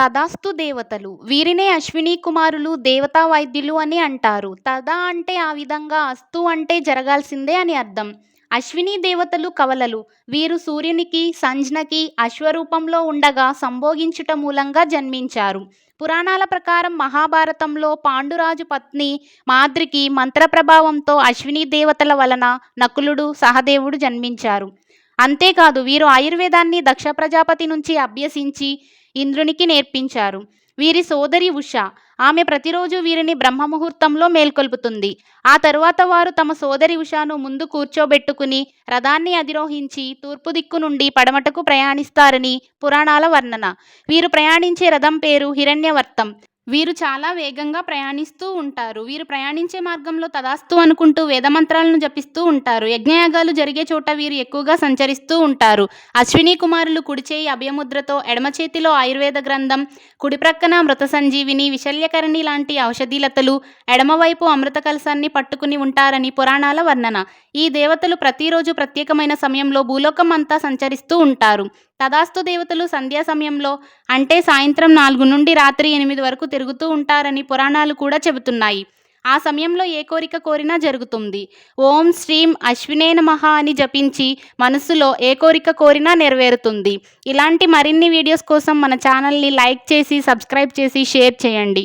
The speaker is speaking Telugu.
తదాస్తు దేవతలు. వీరినే అశ్వినీ కుమారులు దేవతా వైద్యులు అని అంటారు. తదా అంటే ఆ విధంగా అస్తు అంటే జరగాల్సిందే అని అర్థం. అశ్వినీ దేవతలు కవలలు. వీరు సూర్యునికి సంజ్ఞకి అశ్వరూపంలో ఉండగా సంభోగించుట మూలంగా జన్మించారు. పురాణాల ప్రకారం మహాభారతంలో పాండురాజు పత్ని మాద్రికి మంత్రప్రభావంతో అశ్వినీ దేవతల వలన నకులుడు సహదేవుడు జన్మించారు. అంతేకాదు వీరు ఆయుర్వేదాన్ని దక్ష ప్రజాపతి నుంచి అభ్యసించి ఇంద్రునికి నేర్పించారు. వీరి సోదరి ఉష ఆమె ప్రతిరోజు వీరిని బ్రహ్మముహూర్తంలో మేల్కొల్పుతుంది. ఆ తరువాత వారు తమ సోదరి ఉషాను ముందు కూర్చోబెట్టుకుని రథాన్ని అధిరోహించి తూర్పు దిక్కు నుండి పడమటకు ప్రయాణిస్తారని పురాణాల వర్ణన. వీరు ప్రయాణించే రథం పేరు హిరణ్యవర్తం. వీరు చాలా వేగంగా ప్రయాణిస్తూ ఉంటారు. వీరు ప్రయాణించే మార్గంలో తదాస్తు అనుకుంటూ వేదమంత్రాలను జపిస్తూ ఉంటారు. యజ్ఞయాగాలు జరిగే చోట వీరు ఎక్కువగా సంచరిస్తూ ఉంటారు. అశ్విని కుమారులు కుడిచేయి అభయముద్రతో ఎడమ చేతిలో ఆయుర్వేద గ్రంథం కుడి ప్రక్కన మృత సంజీవిని విశల్యకరణి లాంటి ఔషధీలతలు ఎడమవైపు అమృత కలసాన్ని పట్టుకుని ఉంటారని పురాణాల వర్ణన. ఈ దేవతలు ప్రతిరోజు ప్రత్యేకమైన సమయంలో భూలోకం అంతా సంచరిస్తూ ఉంటారు. తదాస్తు దేవతలు సంధ్యా సమయంలో అంటే సాయంత్రం నాలుగు నుండి రాత్రి ఎనిమిది వరకు తిరుగుతూ ఉంటారని పురాణాలు కూడా చెబుతున్నాయి. ఆ సమయంలో ఏ కోరిక కోరినా జరుగుతుంది. ఓం శ్రీం అశ్వినే నమః అని జపించి మనసులో ఏ కోరిక కోరినా నెరవేరుతుంది. ఇలాంటి మరిన్ని వీడియోస్ కోసం మన ఛానల్ని లైక్ చేసి సబ్స్క్రైబ్ చేసి షేర్ చేయండి.